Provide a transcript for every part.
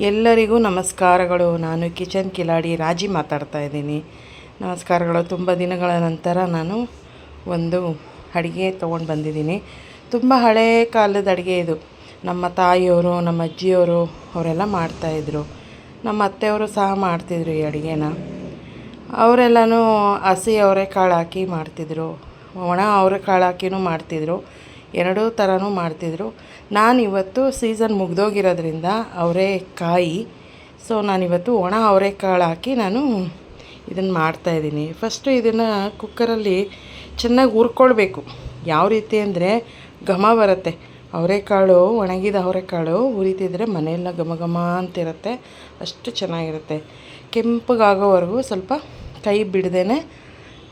ಎಲ್ಲರಿಗೂ ನಮಸ್ಕಾರಗಳು. ನಾನು ಕಿಚನ್ ಕಿಲಾಡಿ ರಾಜಿ ಮಾತಾಡ್ತಾ ಇದ್ದೀನಿ. ನಮಸ್ಕಾರಗಳು. ತುಂಬ ದಿನಗಳ ನಂತರ ನಾನು ಒಂದು ಅಡುಗೆ ತೊಗೊಂಡು ಬಂದಿದ್ದೀನಿ. ತುಂಬ ಹಳೇ ಕಾಲದ ಅಡುಗೆ ಇದು. ನಮ್ಮ ತಾಯಿಯವರು, ನಮ್ಮ ಅಜ್ಜಿಯವರು ಅವರೆಲ್ಲ ಮಾಡ್ತಾಯಿದ್ರು ನಮ್ಮ ಅತ್ತೆಯವರು ಸಹ ಮಾಡ್ತಿದ್ರು ಈ ಅಡುಗೆನ. ಅವರೆಲ್ಲನೂ ಹಸಿ ಅವರೆಕಾಳು ಹಾಕಿ ಮಾಡ್ತಿದ್ರು. ಒಣ ಅವರೆಕಾಳು ಹಾಕಿನೂ ಮಾಡ್ತಿದ್ರು. ಎರಡೂ ಥರನೂ ಮಾಡ್ತಿದ್ರು. ನಾನಿವತ್ತು ಸೀಸನ್ ಮುಗ್ದೋಗಿರೋದ್ರಿಂದ ಅವರೆಕಾಯಿ ಸೊ, ನಾನಿವತ್ತು ಒಣ ಅವರೆಕಾಳು ಹಾಕಿ ನಾನು ಇದನ್ನು ಮಾಡ್ತಾಯಿದ್ದೀನಿ ಫಸ್ಟು ಇದನ್ನು ಕುಕ್ಕರಲ್ಲಿ ಚೆನ್ನಾಗಿ ಹುರ್ಕೊಳ್ಬೇಕು. ಯಾವ ರೀತಿ ಅಂದರೆ ಘಮ ಬರುತ್ತೆ. ಅವರೆಕಾಳು, ಒಣಗಿದ ಅವರೆಕಾಳು ಹುರಿತಿದ್ರೆ ಮನೆಯೆಲ್ಲ ಘಮ ಘಮ ಅಂತಿರುತ್ತೆ. ಅಷ್ಟು ಚೆನ್ನಾಗಿರುತ್ತೆ. ಕೆಂಪಗಾಗೋವರೆಗೂ ಸ್ವಲ್ಪ ಕೈ ಬಿಡದೇ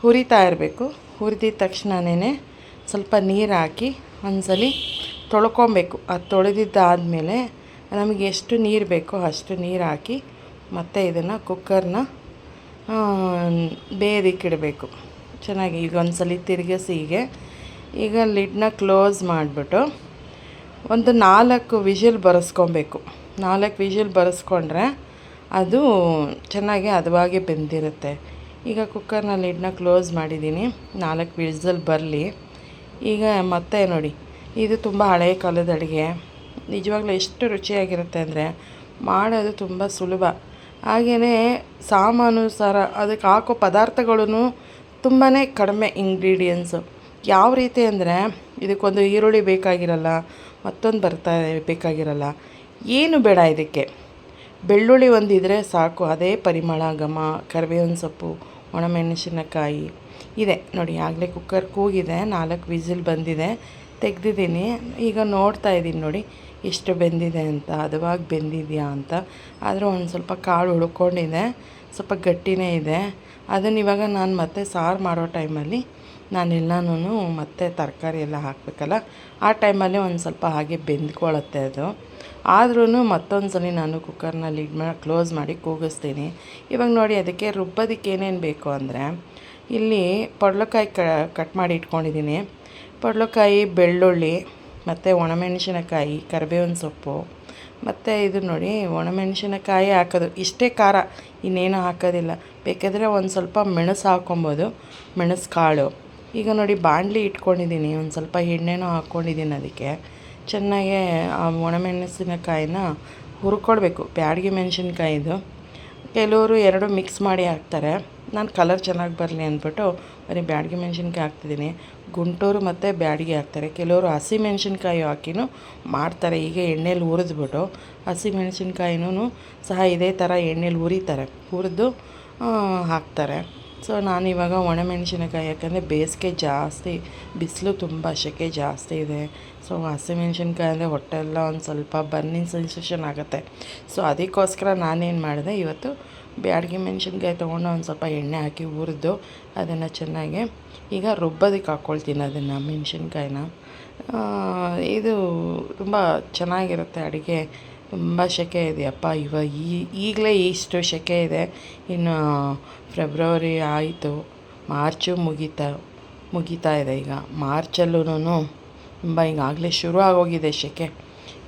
ಹುರಿತಾ ಇರಬೇಕು. ಹುರಿದಿದ ತಕ್ಷಣನೇ ಸ್ವಲ್ಪ ನೀರು ಹಾಕಿ ಒಂದ್ಸಲ ತೊಳ್ಕೊಬೇಕು. ಅದು ತೊಳೆದಿದ್ದಾದಮೇಲೆ ನಮಗೆ ಎಷ್ಟು ನೀರು ಬೇಕೋ ಅಷ್ಟು ನೀರು ಹಾಕಿ ಮತ್ತು ಇದನ್ನು ಕುಕ್ಕರ್ನ ಬೇದಿಕ್ಕಿಡಬೇಕು ಚೆನ್ನಾಗಿ ಈಗ ಒಂದ್ಸಲ ತಿರುಗಿಸಿ ಹೀಗೆ. ಈಗ ಲಿಡ್ನ ಕ್ಲೋಸ್ ಮಾಡಿಬಿಟ್ಟು ಒಂದು ನಾಲ್ಕು ವಿಷಲ್ ಬರೆಸ್ಕೊಬೇಕು. ನಾಲ್ಕು ವಿಷಿಲ್ ಬರೆಸ್ಕೊಂಡ್ರೆ ಅದು ಚೆನ್ನಾಗಿ ಹದವಾಗಿ ಬೆಂದಿರುತ್ತೆ. ಈಗ ಕುಕ್ಕರ್ನ ಲಿಡ್ನ ಕ್ಲೋಸ್ ಮಾಡಿದ್ದೀನಿ. ನಾಲ್ಕು ವಿಷಲ್ ಬರಲಿ. ಈಗ ಮತ್ತೆ ನೋಡಿ, ಇದು ತುಂಬ ಹಳೆಯ ಕಾಲದ ಅಡುಗೆ. ನಿಜವಾಗ್ಲೂ ಎಷ್ಟು ರುಚಿಯಾಗಿರುತ್ತೆ ಅಂದರೆ ಮಾಡೋದು ತುಂಬ ಸುಲಭ. ಹಾಗೆಯೇ ಸಾಮಾನುಸಾರ ಅದಕ್ಕೆ ಹಾಕೋ ಪದಾರ್ಥಗಳೂ ತುಂಬಾ ಕಡಿಮೆ ಇಂಗ್ರೀಡಿಯೆಂಟ್ಸು ಯಾವ ರೀತಿ ಅಂದರೆ ಇದಕ್ಕೊಂದು ಈರುಳ್ಳಿ ಬೇಕಾಗಿರಲ್ಲ, ಮತ್ತೊಂದು ಬರ್ತಾ ಬೇಕಾಗಿರಲ್ಲ, ಏನು ಬೇಡ ಇದಕ್ಕೆ. ಬೆಳ್ಳುಳ್ಳಿ ಒಂದಿದ್ರೆ ಸಾಕು, ಅದೇ ಪರಿಮಳ, ಘಮ, ಕರಿಬೇವಿನ ಸೊಪ್ಪು ಒಣಮೆಣಸಿನಕಾಯಿ. ಇದೆ, ನೋಡಿ, ಆಗಲೇ ಕುಕ್ಕರ್ ಕೂಗಿದೆ, ನಾಲ್ಕು ವಿಸಿಲ್ ಬಂದಿದೆ, ತೆಗೆದಿದ್ದೀನಿ. ಈಗ ನೋಡ್ತಾ ಇದ್ದೀನಿ ನೋಡಿ, ಎಷ್ಟು ಬೆಂದಿದೆ ಅಂತ, ಹದವಾಗಿ ಬೆಂದಿದೆಯಾ ಅಂತ. ಆದರೂ ಒಂದು ಸ್ವಲ್ಪ ಕಾಳು ಉಳ್ಕೊಂಡಿದೆ ಸ್ವಲ್ಪ ಗಟ್ಟಿನೇ ಇದೆ. ಅದನ್ನು ಇವಾಗ ನಾನು ಮತ್ತೆ ಸಾರು ಮಾಡೋ ಟೈಮಲ್ಲಿ ನಾನೆಲ್ಲನೂ ಮತ್ತೆ ತರಕಾರಿ ಎಲ್ಲ ಹಾಕಬೇಕಲ್ಲ? ಆ ಟೈಮಲ್ಲಿ ಒಂದು ಸ್ವಲ್ಪ ಹಾಗೆ ಬೆಂದ್ಕೊಳ್ಳುತ್ತೆ ಅದು. ಆದ್ರೂ ಮತ್ತೊಂದು ಸಲ ನಾನು ಕುಕ್ಕರ್ನ ಲಿಡ್ ಮಾಡಿ ಕ್ಲೋಸ್ ಮಾಡಿ ಕೂಗಿಸ್ತೀನಿ. ಇವಾಗ ನೋಡಿ ಅದಕ್ಕೆ ರುಬ್ಬೋದಕ್ಕೆ ಏನೇನು ಬೇಕು ಅಂದರೆ, ಇಲ್ಲಿ ಪಡ್ಲಕಾಯಿ ಕಟ್ ಮಾಡಿ ಇಟ್ಕೊಂಡಿದ್ದೀನಿ ಪಡ್ಲಕಾಯಿ, ಬೆಳ್ಳುಳ್ಳಿ, ಮತ್ತು ಒಣಮೆಣಸಿನಕಾಯಿ, ಕರಿಬೇವಿನ ಸೊಪ್ಪು, ಮತ್ತು ಇದು ನೋಡಿ ಒಣಮೆಣಸಿನಕಾಯಿ ಹಾಕೋದು. ಇಷ್ಟೇ ಖಾರ, ಇನ್ನೇನು ಹಾಕೋದಿಲ್ಲ. ಬೇಕಾದರೆ ಒಂದು ಸ್ವಲ್ಪ ಮೆಣಸು ಹಾಕ್ಕೊಬೋದು. ಮೆಣಸು ಕಾಳು ಈಗ ನೋಡಿ ಬಾಣಲಿ ಇಟ್ಕೊಂಡಿದ್ದೀನಿ ಒಂದು ಸ್ವಲ್ಪ ಎಣ್ಣೆನೂ ಹಾಕ್ಕೊಂಡಿದ್ದೀನಿ ಅದಕ್ಕೆ. ಚೆನ್ನಾಗೆ ಆ ಒಣಮೆಣಸಿನಕಾಯಿನ ಹುರ್ಕೊಳ್ಬೇಕು ಬ್ಯಾಡಗಿ ಮೆಣಸಿನ್ಕಾಯಿದು. ಕೆಲವರು ಎರಡು ಮಿಕ್ಸ್ ಮಾಡಿ ಹಾಕ್ತಾರೆ. ನಾನು ಕಲರ್ ಚೆನ್ನಾಗಿ ಬರಲಿ ಅಂದ್ಬಿಟ್ಟು ಬರೀ ಬ್ಯಾಡಗಿ ಮೆಣಸಿನ್ಕಾಯಿ ಹಾಕ್ತಿದ್ದೀನಿ. ಗುಂಟೂರು ಮತ್ತು ಬ್ಯಾಡಗಿ ಹಾಕ್ತಾರೆ. ಕೆಲವರು ಹಸಿ ಮೆಣಸಿನ್ಕಾಯಿ ಹಾಕಿನೂ ಮಾಡ್ತಾರೆ. ಈಗ ಎಣ್ಣೆಲಿ ಹುರಿದ್ಬಿಟ್ಟು ಹಸಿ ಮೆಣಸಿನ್ಕಾಯಿನೂ ಸಹ ಇದೇ ಥರ ಎಣ್ಣೆಲಿ ಹುರಿತಾರೆ. ಹುರಿದು ಹಾಕ್ತಾರೆ. ಸೊ ನಾನಿವಾಗ ಒಣಮೆಣಸಿನಕಾಯಿ, ಯಾಕಂದರೆ ಬೇಸಿಗೆ ಜಾಸ್ತಿ, ಬಿಸಿಲು ತುಂಬ ಸೆಕೆ ಜಾಸ್ತಿ ಇದೆ. ಸೊ ಹಸಿಮೆಣ್ಸಿನ್ಕಾಯಿ ಅಂದರೆ ಹೊಟ್ಟೆ ಎಲ್ಲ ಒಂದು ಸ್ವಲ್ಪ ಬರ್ನಿಂಗ್ ಸೆನ್ಸೇಷನ್ ಆಗುತ್ತೆ. ಸೊ ಅದಕ್ಕೋಸ್ಕರ ನಾನೇನು ಮಾಡಿದೆ, ಇವತ್ತು ಬ್ಯಾಡಗಿ ಮೆಣಸಿನ್ಕಾಯಿ ತೊಗೊಂಡು ಒಂದು ಸ್ವಲ್ಪ ಎಣ್ಣೆ ಹಾಕಿ ಹುರಿದು ಅದನ್ನು ಚೆನ್ನಾಗಿ ಈಗ ರುಬ್ಬೋದಕ್ಕೆ ಹಾಕ್ಕೊಳ್ತೀನಿ ಅದನ್ನು ಮೆಣಸಿನ್ಕಾಯಿನ. ಇದು ತುಂಬ ಚೆನ್ನಾಗಿರುತ್ತೆ ಅಡುಗೆ. ತುಂಬ ಸೆಕೆ ಇದೆಯಪ್ಪ ಇವಾಗ ಈಗಲೇ ಇಷ್ಟು ಸೆಕೆ ಇದೆ. ಇನ್ನು ಫೆಬ್ರವರಿ ಆಯಿತು ಮಾರ್ಚು ಮುಗೀತಾ ಮುಗೀತಾ ಇದೆ ಈಗ. ಮಾರ್ಚಲ್ಲೂ ತುಂಬ ಈಗಾಗಲೇ ಶುರು ಆಗೋಗಿದೆ ಸೆಕೆ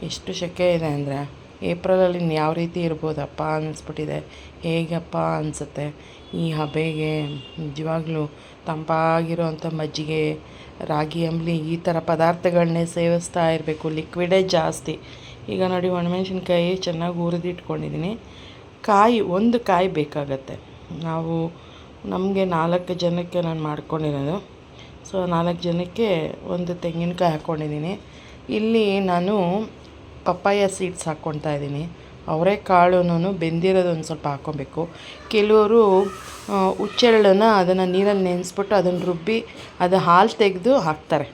ಎಷ್ಟು ಸೆಕೆ ಇದೆ ಅಂದರೆ ಏಪ್ರಿಲಲ್ಲಿ ಇನ್ನು ಯಾವ ರೀತಿ ಇರ್ಬೋದಪ್ಪ ಅನ್ನಿಸ್ಬಿಟ್ಟಿದೆ ಹೇಗಪ್ಪ ಅನಿಸುತ್ತೆ? ಈ ಹಬೆಗೆ ನಿಜವಾಗ್ಲೂ ತಂಪಾಗಿರೋವಂಥ ಮಜ್ಜಿಗೆ, ರಾಗಿ, ಅಂಬಲಿ ಈ ಥರ ಪದಾರ್ಥಗಳನ್ನೇ ಸೇವಿಸ್ತಾ ಇರಬೇಕು. ಲಿಕ್ವಿಡೇ ಜಾಸ್ತಿ. ಈಗ ನೋಡಿ ಒಣಮೆಣ್ಸಿನ್ಕಾಯಿ ಚೆನ್ನಾಗಿ ಹುರಿದಿಟ್ಕೊಂಡಿದ್ದೀನಿ ಕಾಯಿ, ಒಂದು ಕಾಯಿ ಬೇಕಾಗತ್ತೆ. ನಾವು ನಮಗೆ ನಾಲ್ಕು ಜನಕ್ಕೆ ನಾನು ಮಾಡ್ಕೊಂಡಿರೋದು. ಸೊ, ನಾಲ್ಕು ಜನಕ್ಕೆ ಒಂದು ತೆಂಗಿನಕಾಯಿ ಹಾಕ್ಕೊಂಡಿದ್ದೀನಿ ಇಲ್ಲಿ ನಾನು ಪಪ್ಪಾಯ ಸೀಡ್ಸ್ ಹಾಕ್ಕೊಳ್ತಾ ಇದ್ದೀನಿ. ಅವರೆಕಾಳುನು ಬೆಂದಿರೋದು ಒಂದು ಸ್ವಲ್ಪ ಹಾಕ್ಕೊಬೇಕು. ಕೆಲವರು ಹುಚ್ಚೆಳ್ಳನ್ನ ಅದನ್ನು ನೀರಲ್ಲಿ ನೆನೆಸ್ಬಿಟ್ಟು ಅದನ್ನು ರುಬ್ಬಿ ಅದು ಹಾಲು ತೆಗೆದು ಹಾಕ್ತಾರೆ.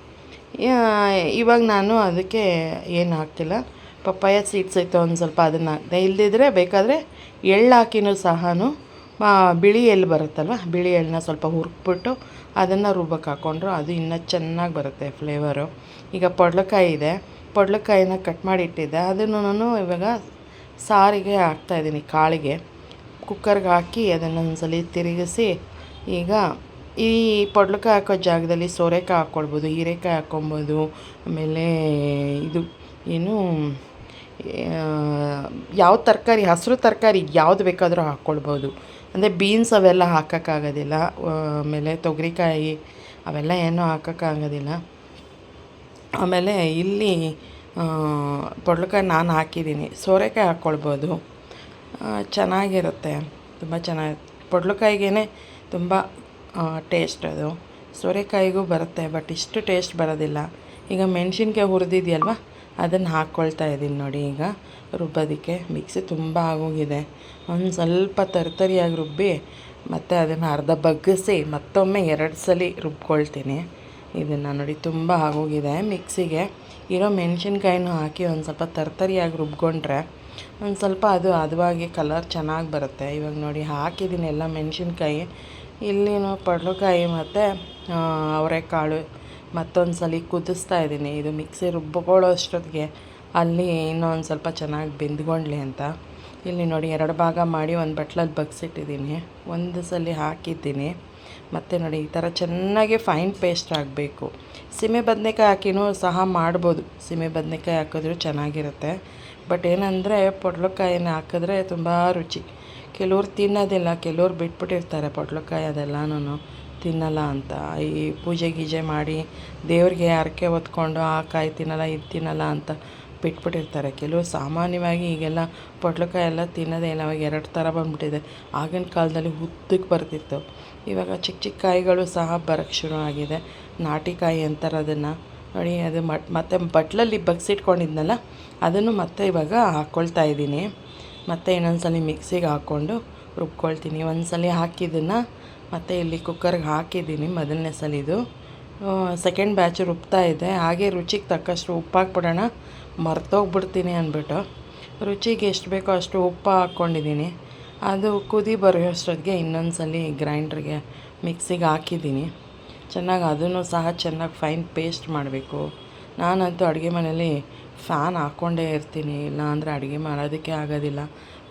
ಇವಾಗ ನಾನು ಅದಕ್ಕೆ ಏನು ಹಾಕ್ತಿಲ್ಲ. ಪಪ್ಪಾಯ ಸೀಡ್ಸ್ ಐತೆ ಒಂದು ಸ್ವಲ್ಪ ಅದನ್ನು ಹಾಕಿದೆ ಇಲ್ಲದಿದ್ರೆ ಬೇಕಾದರೆ ಎಳ್ಳು ಹಾಕಿನೂ ಸಹ ಬಿಳಿ ಎಳ್ಳು ಬರುತ್ತಲ್ವ, ಬಿಳಿ ಎಳ್ಳನ್ನ ಸ್ವಲ್ಪ ಹುರ್ಕ್ಬಿಟ್ಟು ಅದನ್ನು ರುಬ್ಬಕ್ಕೆ ಹಾಕ್ಕೊಂಡ್ರು ಅದು ಇನ್ನೂ ಚೆನ್ನಾಗಿ ಬರುತ್ತೆ ಫ್ಲೇವರು. ಈಗ ಪಡ್ಲಕಾಯಿ ಇದೆ, ಪಡ್ಲಕಾಯಿನ ಕಟ್ ಮಾಡಿ ಇಟ್ಟಿದ್ದೆ. ಅದನ್ನು ಇವಾಗ ಸಾರಿಗೆ ಹಾಕ್ತಾಯಿದ್ದೀನಿ ಕಾಳಿಗೆ. ಕುಕ್ಕರ್ಗೆ ಹಾಕಿ ಅದನ್ನು ಒಂದ್ಸಲ ತಿರುಗಿಸಿ ಈಗ ಈ ಪಡ್ಲಕಾಯಿ ಹಾಕೋ ಜಾಗದಲ್ಲಿ ಸೋರೆಕಾಯಿ ಹಾಕ್ಕೊಳ್ಬೋದು, ಹೀರೆಕಾಯಿ ಹಾಕ್ಕೊಬೋದು ಆಮೇಲೆ ಇದು, ಏನು ಯಾವ ತರಕಾರಿ, ಹಸಿರು ತರಕಾರಿ ಯಾವ್ದು ಬೇಕಾದರೂ ಹಾಕ್ಕೊಳ್ಬೋದು. ಅಂದರೆ ಬೀನ್ಸ್ ಅವೆಲ್ಲ ಹಾಕೋಕ್ಕಾಗೋದಿಲ್ಲ. ಆಮೇಲೆ ತೊಗರಿಕಾಯಿ ಅವೆಲ್ಲ ಏನೂ ಹಾಕೋಕ್ಕಾಗೋದಿಲ್ಲ. ಆಮೇಲೆ ಇಲ್ಲಿ ಪೊಡ್ಲಕಾಯಿ ನಾನು ಹಾಕಿದ್ದೀನಿ. ಸೋರೆಕಾಯಿ ಹಾಕ್ಕೊಳ್ಬೋದು. ಚೆನ್ನಾಗಿರುತ್ತೆ. ತುಂಬ ಚೆನ್ನಾಗಿ ಪೊಡ್ಲಕಾಯಿಗೇ ತುಂಬ ಟೇಸ್ಟ್ ಅದು. ಸೋರೆಕಾಯಿಗೂ ಬರುತ್ತೆ ಬಟ್ ಇಷ್ಟು ಟೇಸ್ಟ್ ಬರೋದಿಲ್ಲ. ಈಗ ಮೆಣಸಿನ್ಕಾಯಿ ಹುರಿದಿದೆಯಲ್ವ? ಅದನ್ನು ಹಾಕ್ಕೊಳ್ತಾ ಇದ್ದೀನಿ ನೋಡಿ ಈಗ. ರುಬ್ಬೋದಕ್ಕೆ ಮಿಕ್ಸಿ ತುಂಬ ಆಗೋಗಿದೆ. ಒಂದು ಸ್ವಲ್ಪ ತರಿತರಿಯಾಗಿ ರುಬ್ಬಿ ಮತ್ತು ಅದನ್ನು ಅರ್ಧ ಬಗ್ಗಿಸಿ ಮತ್ತೊಮ್ಮೆ ಎರಡು ಸಲ ರುಬ್ಕೊಳ್ತೀನಿ. ಇದನ್ನು ನೋಡಿ ತುಂಬ ಆಗೋಗಿದೆ ಮಿಕ್ಸಿಗೆ ಇರೋ ಮೆಣಸಿನ್ಕಾಯಿನೂ ಹಾಕಿ ಒಂದು ಸ್ವಲ್ಪ ತರ್ತರಿಯಾಗಿ ರುಬ್ಕೊಂಡ್ರೆ ಒಂದು ಸ್ವಲ್ಪ ಅದು ಅದವಾಗಿ ಕಲರ್ ಚೆನ್ನಾಗಿ ಬರುತ್ತೆ. ಇವಾಗ ನೋಡಿ ಹಾಕಿದ್ದೀನಿ ಎಲ್ಲ ಮೆಣಸಿನ್ಕಾಯಿ. ಇಲ್ಲಿನೂ ಪಡ್ಲುಕಾಯಿ ಮತ್ತು ಅವರೆಕಾಳು ಮತ್ತೊಂದು ಸಲ ಕುದಿಸ್ತಾ ಇದ್ದೀನಿ. ಇದು ಮಿಕ್ಸಿ ರುಬ್ಬಿಕೊಳ್ಳೋ ಅಷ್ಟೊತ್ತಿಗೆ ಅಲ್ಲಿ ಇನ್ನೊಂದು ಸ್ವಲ್ಪ ಚೆನ್ನಾಗಿ ಬೆಂದ್ಕೊಂಡ್ಲಿ ಅಂತ. ಇಲ್ಲಿ ನೋಡಿ ಎರಡು ಭಾಗ ಮಾಡಿ ಒಂದು ಬಟ್ಲಲ್ಲಿ ಬಗ್ಸಿಟ್ಟಿದ್ದೀನಿ. ಒಂದು ಸಲ ಹಾಕಿದ್ದೀನಿ. ಮತ್ತು ನೋಡಿ ಈ ಥರ ಚೆನ್ನಾಗಿ ಫೈನ್ ಪೇಸ್ಟ್ ಆಗಬೇಕು. ಸೀಮೆ ಬದನೆಕಾಯಿ ಹಾಕಿನೂ ಸಹ ಮಾಡ್ಬೋದು. ಸೀಮೆ ಬದನೆಕಾಯಿ ಹಾಕಿದ್ರೂ ಚೆನ್ನಾಗಿರುತ್ತೆ. ಬಟ್ ಏನಂದರೆ ಪೊಟ್ಲಕಾಯಿನ ಹಾಕಿದ್ರೆ ತುಂಬ ರುಚಿ. ಕೆಲವ್ರು ತಿನ್ನೋದಿಲ್ಲ, ಕೆಲವ್ರು ಬಿಟ್ಬಿಟ್ಟಿರ್ತಾರೆ ಪೊಡ್ಲಕಾಯಿ ಅದೆಲ್ಲನೂ ತಿನ್ನಲ್ಲ ಅಂತ. ಈ ಪೂಜೆ ಗೀಜೆ ಮಾಡಿ ದೇವ್ರಿಗೆ ಹರಕೆ ಹೊತ್ಕೊಂಡು, ಆ ಕಾಯಿ ತಿನ್ನಲ್ಲ, ಇದು ತಿನ್ನಲ್ಲ ಅಂತ ಬಿಟ್ಬಿಟ್ಟಿರ್ತಾರೆ. ಕೆಲವು ಸಾಮಾನ್ಯವಾಗಿ ಈಗೆಲ್ಲ ಪೊಟ್ಲಕಾಯಿ ಎಲ್ಲ ತಿನ್ನೋದೇ ಇಲ್ಲ. ಅವಾಗ ಎರಡು ಥರ ಬಂದ್ಬಿಟ್ಟಿದೆ. ಆಗಿನ ಕಾಲದಲ್ಲಿ ಉದ್ದಕ್ಕೆ ಬರ್ತಿತ್ತು. ಇವಾಗ ಚಿಕ್ಕ ಚಿಕ್ಕ ಕಾಯಿಗಳು ಸಹ ಬರೋಕ್ಕೆ ಶುರು ಆಗಿದೆ. ನಾಟಿ ಕಾಯಿ ಅಂತಾರೆ ಅದನ್ನು. ನೋಡಿ, ಅದು ಮಟ್ ಮತ್ತೆ ಬಟ್ಲಲ್ಲಿ ಬಗ್ಸಿಟ್ಕೊಂಡಿದ್ನಲ್ಲ, ಅದನ್ನು ಮತ್ತೆ ಇವಾಗ ಹಾಕ್ಕೊಳ್ತಾ ಇದ್ದೀನಿ. ಮತ್ತು ಇನ್ನೊಂದು ಸಲ ಮಿಕ್ಸಿಗೆ ಹಾಕ್ಕೊಂಡು ರುಬ್ಕೊಳ್ತೀನಿ. ಒಂದು ಸಲ ಹಾಕಿದ್ದನ್ನು ಮತ್ತು ಇಲ್ಲಿ ಕುಕ್ಕರ್ಗೆ ಹಾಕಿದ್ದೀನಿ ಮೊದಲನೇ ಸಲ ಇದು. ಸೆಕೆಂಡ್ ಬ್ಯಾಚ್ ರುಬ್ತಾ ಇದೆ ಹಾಗೆ ರುಚಿಗೆ ತಕ್ಕಷ್ಟು ಉಪ್ಪು ಹಾಕ್ಬಿಡೋಣ ಮರ್ತೋಗ್ಬಿಡ್ತೀನಿ ಅಂದ್ಬಿಟ್ಟು. ರುಚಿಗೆ ಎಷ್ಟು ಬೇಕೋ ಅಷ್ಟು ಉಪ್ಪು ಹಾಕ್ಕೊಂಡಿದ್ದೀನಿ. ಅದು ಕುದಿ ಬರೋ ಅಷ್ಟೊತ್ತಿಗೆ ಇನ್ನೊಂದು ಸಲ ಗ್ರೈಂಡ್ರಿಗೆ ಮಿಕ್ಸಿಗೆ ಹಾಕಿದ್ದೀನಿ. ಚೆನ್ನಾಗಿ ಅದನ್ನು ಸಹ ಚೆನ್ನಾಗಿ ಫೈನ್ ಪೇಸ್ಟ್ ಮಾಡಬೇಕು. ನಾನಂತೂ ಅಡುಗೆ ಮನೇಲಿ ಫ್ಯಾನ್ ಹಾಕ್ಕೊಂಡೇ ಇರ್ತೀನಿ. ಇಲ್ಲ ಅಂದರೆ ಅಡುಗೆ ಮಾಡೋದಕ್ಕೆ ಆಗೋದಿಲ್ಲ.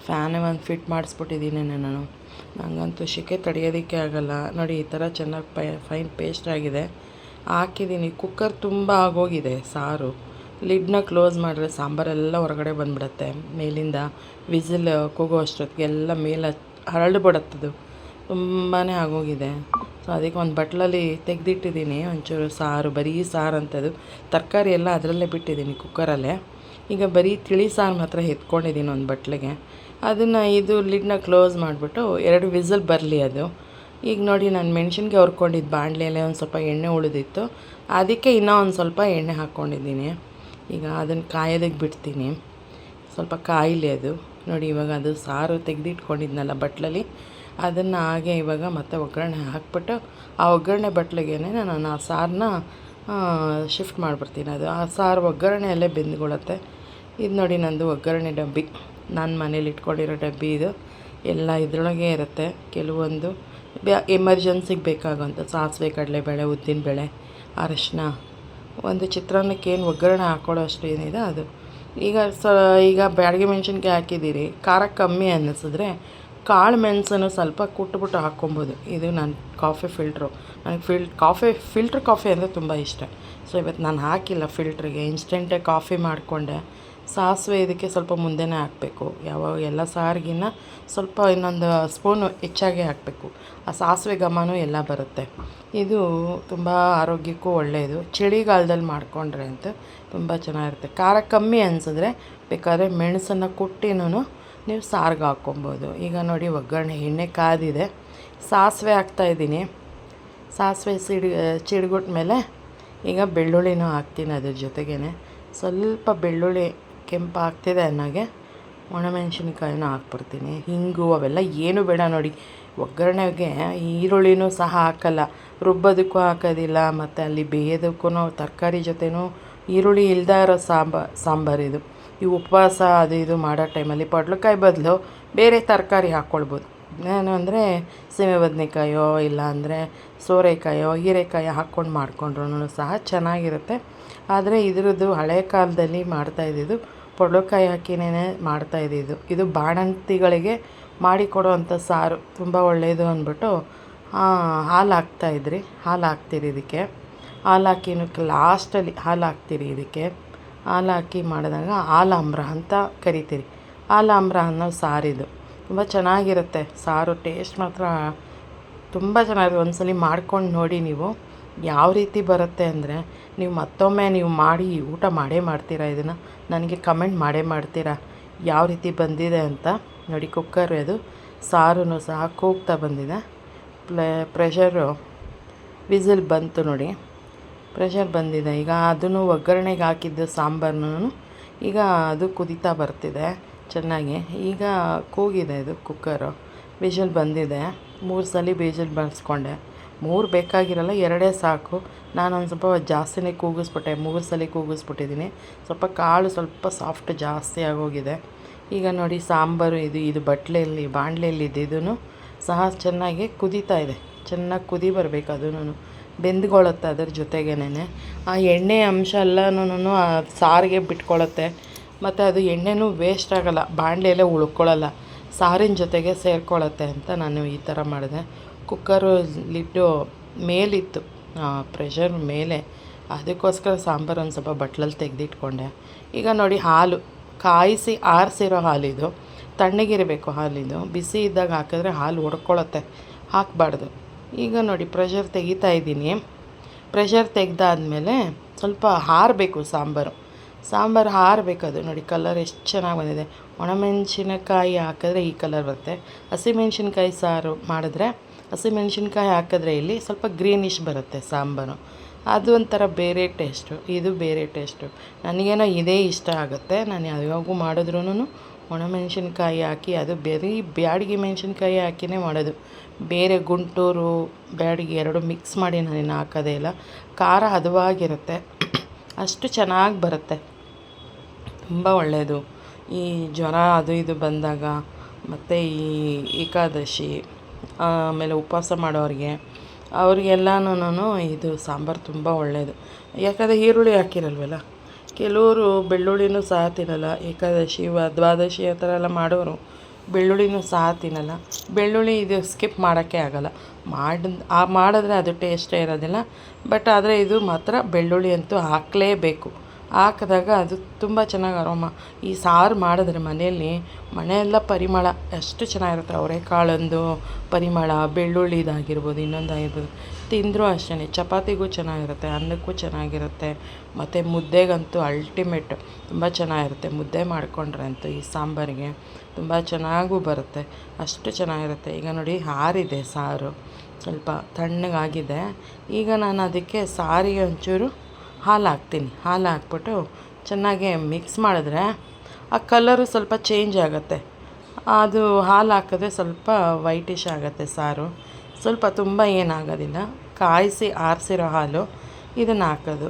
ಫ್ಯಾನೇ ಒಂದು ಫಿಟ್ ಮಾಡಿಸ್ಬಿಟ್ಟಿದ್ದೀನಿ ನಾನು ನನಗಂತೂ ಸೆಕೆ ತಡೆಯೋದಕ್ಕೆ ಆಗಲ್ಲ. ನೋಡಿ, ಈ ಥರ ಚೆನ್ನಾಗಿ ಪೈ, ಫೈನ್ ಪೇಸ್ಟ್ ಆಗಿದೆ. ಹಾಕಿದ್ದೀನಿ. ಕುಕ್ಕರ್ ತುಂಬ ಆಗೋಗಿದೆ, ಸಾರು. ಲಿಡ್ನ ಕ್ಲೋಸ್ ಮಾಡಿದ್ರೆ ಸಾಂಬಾರೆಲ್ಲ ಹೊರಗಡೆ ಬಂದ್ಬಿಡತ್ತೆ. ಮೇಲಿಂದ ವಿಸಿಲ್ ಕೂಗೋ ಅಷ್ಟೊತ್ತಿಗೆಲ್ಲ ಮೇಲೆ ಹರಳ್ಬಿಡತ್ತದು ತುಂಬಾ ಆಗೋಗಿದೆ. ಸೊ ಅದಕ್ಕೆ ಒಂದು ಬಟ್ಲಲ್ಲಿ ತೆಗೆದಿಟ್ಟಿದ್ದೀನಿ. ಒಂಚೂರು ಸಾರು, ಬರೀ ಸಾರು ಅಂತದು ತರಕಾರಿ ಎಲ್ಲ ಅದರಲ್ಲೇ ಬಿಟ್ಟಿದ್ದೀನಿ ಕುಕ್ಕರಲ್ಲೇ. ಈಗ ಬರೀ ತಿಳಿ ಸಾರು ಮಾತ್ರ ಎತ್ಕೊಂಡಿದ್ದೀನಿ ಒಂದು ಬಟ್ಲಿಗೆ. ಅದನ್ನು ಇದು ಲಿಡ್ನ ಕ್ಲೋಸ್ ಮಾಡಿಬಿಟ್ಟು ಎರಡು ವಿಸಲ್ ಬರಲಿ ಅದು. ಈಗ ನೋಡಿ, ನಾನು ಮೆಣಸಿನ್ಗೆ ಹೊರ್ಕೊಂಡಿದ್ದು ಬಾಣಲೆಯಲ್ಲೇ ಒಂದು ಸ್ವಲ್ಪ ಎಣ್ಣೆ ಉಳಿದಿತ್ತು. ಅದಕ್ಕೆ ಇನ್ನೂ ಒಂದು ಸ್ವಲ್ಪ ಎಣ್ಣೆ ಹಾಕ್ಕೊಂಡಿದ್ದೀನಿ ಈಗ ಅದನ್ನು ಕಾಯೋದಕ್ಕೆ ಬಿಡ್ತೀನಿ. ಸ್ವಲ್ಪ ಕಾಯಿಲೆ ಅದು. ನೋಡಿ, ಇವಾಗ ಅದು ಸಾರು ತೆಗೆದಿಟ್ಕೊಂಡಿದ್ನಲ್ಲ ಬಟ್ಲಲ್ಲಿ. ಅದನ್ನು ಹಾಗೆ ಇವಾಗ ಮತ್ತೆ ಒಗ್ಗರಣೆ ಹಾಕ್ಬಿಟ್ಟು ಆ ಒಗ್ಗರಣೆ ಬಟ್ಲಿಗೆ ನಾನು ಆ ಸಾರನ್ನ ಶಿಫ್ಟ್ ಮಾಡಿಬಿಡ್ತೀನಿ. ಅದು ಆ ಸಾರು ಒಗ್ಗರಣೆಯಲ್ಲೇ ಬೆಂದ್ಕೊಳ್ಳುತ್ತೆ ಇದು ನೋಡಿ ನಂದು ಒಗ್ಗರಣೆ ಡಬ್ಬಿ. ನಾನು ಮನೇಲಿ ಇಟ್ಕೊಂಡಿರೋ ಡಬ್ಬಿ ಇದು. ಎಲ್ಲ ಇದ್ರೊಳಗೆ ಇರುತ್ತೆ. ಕೆಲವೊಂದು ಬ್ಯಾ ಎಮರ್ಜೆನ್ಸಿಗೆ ಬೇಕಾಗುವಂಥ ಸಾಸಿವೆ, ಕಡಲೆಬೇಳೆ, ಉದ್ದಿನಬೇಳೆ, ಅರಶಿನ. ಒಂದು ಚಿತ್ರಾನ್ನಕ್ಕೆ ಏನು ಒಗ್ಗರಣೆ ಹಾಕ್ಕೊಳ್ಳೋ ಅಷ್ಟು ಏನಿದೆ ಅದು. ಈಗ ಸ, ಈಗ ಬ್ಯಾಡಗಿ ಮೆಣಸಿನ್ಕಾಯಿ ಹಾಕಿದ್ದೀರಿ. ಖಾರ ಕಮ್ಮಿ ಅನ್ನಿಸಿದ್ರೆ ಕಾಳು ಮೆಣಸನ್ನು ಸ್ವಲ್ಪ ಕುಟ್ಬಿಟ್ಟು ಹಾಕ್ಕೊಬೋದು. ಇದು ನನ್ನ ಕಾಫಿ ಫಿಲ್ಟ್ರು. ನನಗೆ ಫಿಲ್, ಕಾಫಿ, ಫಿಲ್ಟ್ರ್ ಕಾಫಿ ಅಂದರೆ ತುಂಬ ಇಷ್ಟ. ಸೊ ಇವತ್ತು ನಾನು ಹಾಕಿಲ್ಲ ಫಿಲ್ಟ್ರಿಗೆ. ಇನ್ಸ್ಟೆಂಟೇ ಕಾಫಿ ಮಾಡಿಕೊಂಡೆ. ಸಾಸಿವೆ ಇದಕ್ಕೆ ಸ್ವಲ್ಪ ಮುಂದೆನೇ ಹಾಕಬೇಕು. ಯಾವಾಗ ಎಲ್ಲ ಸಾರಿಗಿನ್ನ ಸ್ವಲ್ಪ ಇನ್ನೊಂದು ಸ್ಪೂನು ಹೆಚ್ಚಾಗಿ ಹಾಕಬೇಕು. ಆ ಸಾಸಿವೆ ಘಮನೂ ಎಲ್ಲ ಬರುತ್ತೆ. ಇದು ತುಂಬ ಆರೋಗ್ಯಕ್ಕೂ ಒಳ್ಳೆಯದು. ಚಳಿಗಾಲದಲ್ಲಿ ಮಾಡಿಕೊಂಡ್ರೆ ಅಂತ ತುಂಬ ಚೆನ್ನಾಗಿರುತ್ತೆ. ಖಾರ ಕಮ್ಮಿ ಅನಿಸಿದ್ರೆ ಬೇಕಾದರೆ ಮೆಣಸನ್ನು ಕುಟ್ಟಿನೂ ನೀವು ಸಾರಿಗೆ ಹಾಕ್ಕೊಬೋದು. ಈಗ ನೋಡಿ ಒಗ್ಗರಣೆ, ಎಣ್ಣೆ ಕಾದಿದೆ. ಸಾಸಿವೆ ಹಾಕ್ತಾಯಿದ್ದೀನಿ ಸಾಸಿವೆ ಸಿಡಿ ಚಿಡ್ಗುಟ್ಟ ಮೇಲೆ ಈಗ ಬೆಳ್ಳುಳ್ಳಿನೂ ಹಾಕ್ತೀನಿ ಅದ್ರ ಜೊತೆಗೇ ಸ್ವಲ್ಪ ಬೆಳ್ಳುಳ್ಳಿ ಕೆಂಪು ಆಗ್ತಿದೆ ಅನ್ನೋಗೆ ಒಣಮೆಣ್ಸಿನ್ಕಾಯಿನೂ ಹಾಕ್ಬಿಡ್ತೀನಿ. ಹಿಂಗು ಅವೆಲ್ಲ ಏನು ಬೇಡ ನೋಡಿ. ಒಗ್ಗರಣೆಗೆ ಈರುಳ್ಳಿನೂ ಸಹ ಹಾಕಲ್ಲ. ರುಬ್ಬೋದಕ್ಕೂ ಹಾಕೋದಿಲ್ಲ, ಮತ್ತು ಅಲ್ಲಿ ಬೇಯೋದಕ್ಕೂ ತರಕಾರಿ ಜೊತೆನೂ ಈರುಳ್ಳಿ ಇಲ್ದೇ ಇರೋ ಸಾಂಬಾರ್ ಇದು. ಈ ಉಪವಾಸ ಅದು ಇದು ಮಾಡೋ ಟೈಮಲ್ಲಿ ಪಡ್ಲಕಾಯಿ ಬದಲು ಬೇರೆ ತರಕಾರಿ ಹಾಕ್ಕೊಳ್ಬೋದು ಏನು ಅಂದರೆ ಸೀಮೆ ಬದನೆಕಾಯೋ ಇಲ್ಲ ಅಂದರೆ ಸೋರೆಕಾಯೋ, ಹೀರೆಕಾಯಿ ಹಾಕ್ಕೊಂಡು ಮಾಡಿಕೊಂಡ್ರು ಸಹ ಚೆನ್ನಾಗಿರುತ್ತೆ. ಆದರೆ ಇದರದ್ದು ಹಳೆ ಕಾಲದಲ್ಲಿ ಮಾಡ್ತಾಯಿದ್ದಿದ್ದು ಪೊಡ್ಲಕಾಯಿ ಹಾಕಿನೇ ಮಾಡ್ತಾ ಇದ್ದಿದ್ದು. ಇದು ಬಾಣಂತಿಗಳಿಗೆ ಮಾಡಿಕೊಡುವಂಥ ಸಾರು. ತುಂಬ ಒಳ್ಳೆಯದು ಅಂದ್ಬಿಟ್ಟು ಹಾಲು ಹಾಕ್ತಾಯಿದ್ರಿ ಹಾಲು ಹಾಕ್ತೀರಿ ಇದಕ್ಕೆ. ಹಾಲು ಹಾಕಿ ಲಾಸ್ಟಲ್ಲಿ ಹಾಲು ಹಾಕ್ತೀರಿ ಇದಕ್ಕೆ. ಹಾಲು ಹಾಕಿ ಮಾಡಿದಾಗ ಹಾಲಾಮ್ರ ಅಂತ ಕರಿತೀರಿ. ಹಾಲಾಮ್ರ ಅನ್ನೋ ಸಾರಿದು. ತುಂಬ ಚೆನ್ನಾಗಿರುತ್ತೆ. ಸಾರು ಟೇಸ್ಟ್ ಮಾತ್ರ ತುಂಬ ಚೆನ್ನಾಗಿ ಒಂದ್ಸಲ ಮಾಡ್ಕೊಂಡು ನೋಡಿ ನೀವು. ಯಾವ ರೀತಿ ಬರುತ್ತೆ ಅಂದರೆ ನೀವು ಮತ್ತೊಮ್ಮೆ ನೀವು ಮಾಡಿ ಊಟ ಮಾಡೇ ಮಾಡ್ತೀರಾ ಇದನ್ನು? ನನಗೆ ಕಮೆಂಟ್ ಮಾಡೇ ಮಾಡ್ತೀರಾ? ಯಾವ ರೀತಿ ಬಂದಿದೆ ಅಂತ ನೋಡಿ, ಕುಕ್ಕರ್ ಅದು ಸಾರು ಸಹ ಕೂಗ್ತಾ ಬಂದಿದೆ. ಪ್ಲೇ, ಪ್ರೆಷರು ವಿಸಿಲ್ ಬಂತು ನೋಡಿ. ಪ್ರೆಷರ್ ಬಂದಿದೆ. ಈಗ ಅದನ್ನು ಒಗ್ಗರಣೆಗೆ ಹಾಕಿದ್ದು ಸಾಂಬಾರನ್ನು ಈಗ ಅದು ಕುದೀತಾ ಬರ್ತಿದೆ ಚೆನ್ನಾಗಿ. ಈಗ ಕೂಗಿದೆ ಇದು ಕುಕ್ಕರು. ವಿಷಲ್ ಬಂದಿದೆ. ಮೂರು ಸಲ ಬೀಜಲ್ ಬರ್ಸ್ಕೊಂಡೆ ಮೂರು ಬೇಕಾಗಿರಲ್ಲ, ಎರಡೇ ಸಾಕು. ನಾನು ಒಂದು ಸ್ವಲ್ಪ ಜಾಸ್ತಿನೇ ಕೂಗಿಸ್ಬಿಟ್ಟೆ ಮೂರು ಸಲ ಕೂಗಿಸ್ಬಿಟ್ಟಿದ್ದೀನಿ. ಸ್ವಲ್ಪ ಕಾಳು ಸ್ವಲ್ಪ ಸಾಫ್ಟ್ ಜಾಸ್ತಿ ಆಗೋಗಿದೆ. ಈಗ ನೋಡಿ, ಸಾಂಬಾರು ಇದು ಇದು ಬಟ್ಲೆಯಲ್ಲಿ, ಬಾಣಲೆಯಲ್ಲಿ ಇದೂ ಸಹ ಚೆನ್ನಾಗಿ ಕುದೀತಾ ಇದೆ. ಚೆನ್ನಾಗಿ ಕುದಿ ಬರಬೇಕು ಅದೂ ಬೆಂದ್ಕೊಳ್ಳುತ್ತೆ ಅದ್ರ ಜೊತೆಗೇನೆ ಆ ಎಣ್ಣೆ ಅಂಶ ಎಲ್ಲನೂ ಸಾರಿಗೆ ಬಿಟ್ಕೊಳ್ಳುತ್ತೆ. ಮತ್ತು ಅದು ಎಣ್ಣೆನೂ ವೇಸ್ಟ್ ಆಗೋಲ್ಲ, ಬಾಣಲೆಯಲ್ಲೇ ಉಳ್ಕೊಳ್ಳಲ್ಲ, ಸಾರಿನ ಜೊತೆಗೆ ಸೇರ್ಕೊಳ್ಳುತ್ತೆ ಅಂತ ನಾನು ಈ ಥರ ಮಾಡಿದೆ. ಕುಕ್ಕರು ಲಿಡ್ಡು ಮೇಲಿತ್ತು ಪ್ರೆಷರ್ ಮೇಲೆ. ಅದಕ್ಕೋಸ್ಕರ ಸಾಂಬಾರು ಒಂದು ಸ್ವಲ್ಪ ಬಟ್ಲಲ್ಲಿ ತೆಗೆದಿಟ್ಕೊಂಡೆ. ಈಗ ನೋಡಿ ಹಾಲು, ಕಾಯಿಸಿ ಆರಿಸಿರೋ ಹಾಲಿದು, ತಣ್ಣಗಿರಬೇಕು ಹಾಲಿದು, ಬಿಸಿ ಇದ್ದಾಗ ಹಾಕಿದ್ರೆ ಹಾಲು ಒಡ್ಕೊಳ್ಳುತ್ತೆ ಹಾಕಬಾರ್ದು. ಈಗ ನೋಡಿ ಪ್ರೆಷರ್ ತೆಗಿತಾ ಇದ್ದೀನಿ. ಪ್ರೆಷರ್ ತೆಗೆದಾದ್ಮೇಲೆ ಸ್ವಲ್ಪ ಹಾರಬೇಕು ಸಾಂಬಾರು. ಸಾಂಬಾರು ಅದು. ನೋಡಿ ಕಲರ್ ಎಷ್ಟು ಚೆನ್ನಾಗಿ ಬಂದಿದೆ. ಒಣಮೆಣಸಿನಕಾಯಿ ಹಾಕಿದ್ರೆ ಈ ಕಲರ್ ಬರುತ್ತೆ. ಹಸಿಮೆಣಸಿನ್ಕಾಯಿ ಸಾರು ಮಾಡಿದ್ರೆ ಹಸಿಮೆಣ್ಸಿನ್ಕಾಯಿ ಹಾಕಿದ್ರೆ ಇಲ್ಲಿ ಸ್ವಲ್ಪ ಗ್ರೀನಿಶ್ ಬರುತ್ತೆ ಸಾಂಬಾರು. ಅದು ಒಂಥರ ಬೇರೆ ಟೇಸ್ಟು ಇದು ಬೇರೆ ಟೇಸ್ಟು ನನಗೇನೋ ಇದೇ ಇಷ್ಟ ಆಗುತ್ತೆ. ನಾನು ಯಾವಾಗೂ ಮಾಡಿದ್ರೂ ಒಣಮೆಣ್ಸಿನ್ಕಾಯಿ ಹಾಕಿ, ಅದು ಬರೀ ಬ್ಯಾಡಗಿ ಮೆಣಸಿನ್ಕಾಯಿ ಹಾಕಿನೇ ಮಾಡೋದು. ಬೇರೆ ಗುಂಟೂರು, ಬ್ಯಾಡಗಿ ಎರಡು ಮಿಕ್ಸ್ ಮಾಡಿ ನಾನೇನು ಹಾಕೋದೇ ಇಲ್ಲ. ಖಾರ ಹದವಾಗಿರುತ್ತೆ. ಅಷ್ಟು ಚೆನ್ನಾಗಿ ಬರುತ್ತೆ. ತುಂಬ ಒಳ್ಳೆಯದು ಈ ಜ್ವರ ಅದು ಇದು ಬಂದಾಗ, ಮತ್ತು ಈ ಏಕಾದಶಿ ಆಮೇಲೆ ಉಪವಾಸ ಮಾಡೋರಿಗೆ ಅವ್ರಿಗೆಲ್ಲನೂ ಇದು ಸಾಂಬಾರು ತುಂಬ ಒಳ್ಳೆಯದು ಯಾಕಂದರೆ ಈರುಳ್ಳಿ ಹಾಕಿರಲ್ವಲ್ಲ? ಕೆಲವರು ಬೆಳ್ಳುಳ್ಳಿನೂ ಸಹ ತಿನ್ನಲ್ಲ. ಏಕಾದಶಿ, ದ್ವಾದಶಿ ಆ ಥರ ಎಲ್ಲ ಮಾಡೋರು ಬೆಳ್ಳುಳ್ಳಿನೂ ಸಹ ತಿನ್ನಲ್ಲ. ಬೆಳ್ಳುಳ್ಳಿ ಇದು ಸ್ಕಿಪ್ ಮಾಡೋಕ್ಕೆ ಆಗಲ್ಲ. ಮಾಡಿ ಮಾಡಿದ್ರೆ ಅದು ಟೇಸ್ಟೇ ಇರೋದಿಲ್ಲ. ಬಟ್ ಆದರೆ ಇದು ಮಾತ್ರ ಬೆಳ್ಳುಳ್ಳಿ ಅಂತೂ ಹಾಕಲೇಬೇಕು. ಹಾಕಿದಾಗ ಅದು ತುಂಬ ಚೆನ್ನಾಗಿ ಅರೋಮ. ಈ ಸಾರು ಮಾಡಿದ್ರೆ ಮನೆಯಲ್ಲಿ ಮನೆಯೆಲ್ಲ ಪರಿಮಳ ಎಷ್ಟು ಚೆನ್ನಾಗಿರುತ್ತೆ ಅವರೆಕಾಳೊಂದು ಪರಿಮಳ ಬೆಳ್ಳುಳ್ಳಿದಾಗಿರ್ಬೋದು ಇನ್ನೊಂದಾಗಿರ್ಬೋದು ತಿಂದರೂ ಅಷ್ಟೇ ಚಪಾತಿಗೂ ಚೆನ್ನಾಗಿರುತ್ತೆ, ಅನ್ನಕ್ಕೂ ಚೆನ್ನಾಗಿರುತ್ತೆ, ಮತ್ತು ಮುದ್ದೆಗಂತೂ ಅಲ್ಟಿಮೇಟ್ ತುಂಬ ಚೆನ್ನಾಗಿರುತ್ತೆ. ಮುದ್ದೆ ಮಾಡಿಕೊಂಡ್ರೆ ಅಂತೂ ಈ ಸಾಂಬಾರಿಗೆ ತುಂಬ ಚೆನ್ನಾಗೂ ಬರುತ್ತೆ, ಅಷ್ಟು ಚೆನ್ನಾಗಿರುತ್ತೆ. ಈಗ ನೋಡಿ, ಹಾರಿದೆ ಸಾರು, ಸ್ವಲ್ಪ ತಣ್ಣಗಾಗಿದೆ. ಈಗ ನಾನು ಅದಕ್ಕೆ ಸಾರಿಗೆ ಒಂಚೂರು ಹಾಲು ಹಾಕ್ತೀನಿ ಹಾಲು ಹಾಕ್ಬಿಟ್ಟು ಚೆನ್ನಾಗಿ ಮಿಕ್ಸ್ ಮಾಡಿದ್ರೆ ಆ ಕಲರು ಸ್ವಲ್ಪ ಚೇಂಜ್ ಆಗುತ್ತೆ. ಅದು ಹಾಲು ಹಾಕಿದ್ರೆ ಸ್ವಲ್ಪ ವೈಟಿಶ್ ಆಗುತ್ತೆ ಸಾರು. ಸ್ವಲ್ಪ ತುಂಬ ಏನಾಗೋದಿಲ್ಲ. ಕಾಯಿಸಿ, ಆರಿಸಿರೋ ಹಾಲು ಇದನ್ನು ಹಾಕೋದು.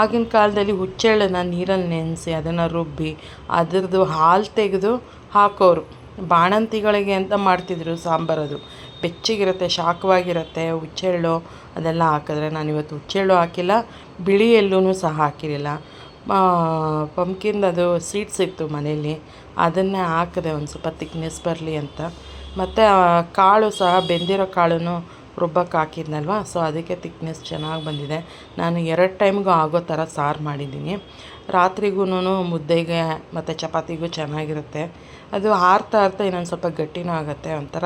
ಆಗಿನ ಕಾಲದಲ್ಲಿ ಹುಚ್ಚೆಳ್ಳನ್ನು ನೀರಲ್ಲಿ ನೆನೆಸಿ ಅದನ್ನು ರುಬ್ಬಿ ಅದರದ್ದು ಹಾಲು ತೆಗೆದು ಹಾಕೋರು. ಬಾಣಂತಿಗಳಿಗೆ ಅಂತ ಮಾಡ್ತಿದ್ರು ಸಾಂಬಾರದು. ಬೆಚ್ಚಗಿರುತ್ತೆ, ಶಾಖವಾಗಿರುತ್ತೆ ಹುಚ್ಚೆಳ್ಳು ಅದೆಲ್ಲ ಹಾಕಿದ್ರೆ ನಾನಿವತ್ತು ಹುಚ್ಚೆಳ್ಳು ಹಾಕಿಲ್ಲ, ಬಿಳಿ ಎಳ್ಳು ಸಹ ಹಾಕಿರಲಿಲ್ಲ. ಪಂಪ್ಕಿಂದು ಅದು ಸೀಡ್ಸ್ ಇತ್ತು ಮನೇಲಿ ಅದನ್ನೇ ಹಾಕಿದೆ ಒಂದು ಸ್ವಲ್ಪ ತಿಕ್ನೆಸ್ ಬರಲಿ ಅಂತ. ಮತ್ತು ಕಾಳು ಸಹ, ಬೆಂದಿರೋ ಕಾಳನ್ನು ರುಬ್ಬಕ್ಕೆ ಹಾಕಿದ್ನಲ್ವ? ಸೊ ಅದಕ್ಕೆ ತಿಕ್ನೆಸ್ ಚೆನ್ನಾಗಿ ಬಂದಿದೆ. ನಾನು ಎರಡು ಟೈಮ್ಗೂ ಆಗೋ ಥರ ಸಾರು ಮಾಡಿದ್ದೀನಿ. ರಾತ್ರಿಗೂ ಮುದ್ದೆಗೆ ಮತ್ತು ಚಪಾತಿಗೂ ಚೆನ್ನಾಗಿರುತ್ತೆ. ಅದು ಆರ್ತಾ ಆರ್ತಾ ಇನ್ನೊಂದು ಸ್ವಲ್ಪ ಗಟ್ಟಿನೂ ಆಗುತ್ತೆ. ಒಂಥರ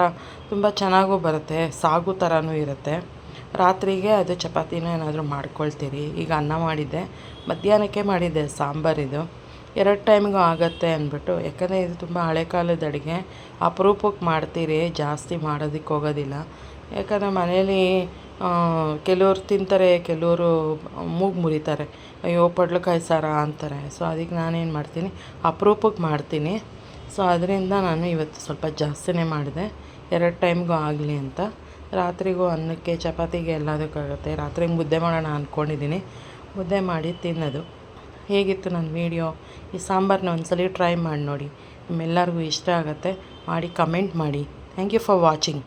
ತುಂಬ ಚೆನ್ನಾಗೂ ಬರುತ್ತೆ. ಸಾಗು ಥರನೂ ಇರುತ್ತೆ. ರಾತ್ರಿಗೆ ಅದು ಚಪಾತಿನೂ ಏನಾದರೂ ಮಾಡ್ಕೊಳ್ತೀರಿ. ಈಗ ಅನ್ನ ಮಾಡಿದ್ದೆ. ಮಧ್ಯಾಹ್ನಕ್ಕೆ ಮಾಡಿದ್ದೆ ಸಾಂಬಾರಿದು ಎರಡು ಟೈಮ್ಗೂ ಆಗುತ್ತೆ ಅಂದ್ಬಿಟ್ಟು. ಯಾಕಂದರೆ ಇದು ತುಂಬ ಹಳೆ ಕಾಲದ ಅಡುಗೆ. ಅಪರೂಪಕ್ಕೆ ಮಾಡ್ತೀರಿ. ಜಾಸ್ತಿ ಮಾಡೋದಕ್ಕೆ ಹೋಗೋದಿಲ್ಲ. ಯಾಕಂದರೆ ಮನೆಯಲ್ಲಿ ಕೆಲವ್ರು ತಿಂತಾರೆ, ಕೆಲವರು ಮೂಗು ಮುರಿತಾರೆ. ಅಯ್ಯೋ, ಪಡ್ಲಕಾಯಿ ಸಾರ ಅಂತಾರೆ. ಸೊ ಅದಕ್ಕೆ ನಾನೇನು ಮಾಡ್ತೀನಿ ಅಪರೂಪಕ್ಕೆ ಮಾಡ್ತೀನಿ. ಸೊ ಅದರಿಂದ ನಾನು ಇವತ್ತು ಸ್ವಲ್ಪ ಜಾಸ್ತಿನೇ ಮಾಡಿದೆ. ಎರಡು ಟೈಮ್ಗೂ ಆಗಲಿ ಅಂತ. ರಾತ್ರಿಗೂ ಅನ್ನಕ್ಕೆ, ಚಪಾತಿಗೆ ಎಲ್ಲದಕ್ಕಾಗುತ್ತೆ. ರಾತ್ರಿಗೆ ಮುದ್ದೆ ಮಾಡೋಣ ಅಂದ್ಕೊಂಡಿದ್ದೀನಿ ಮುದ್ದೆ ಮಾಡಿ ತಿನ್ನೋದು. ಹೇಗಿತ್ತು ನನ್ನ ವೀಡಿಯೋ? ಈ ಸಾಂಬಾರನ್ನ ಒಂದ್ಸಲ ಟ್ರೈ ಮಾಡಿ ನೋಡಿ. ನಿಮ್ಮೆಲ್ಲರಿಗೂ ಇಷ್ಟ ಆಗುತ್ತೆ, ಮಾಡಿ ಕಮೆಂಟ್ ಮಾಡಿ. Thank you for watching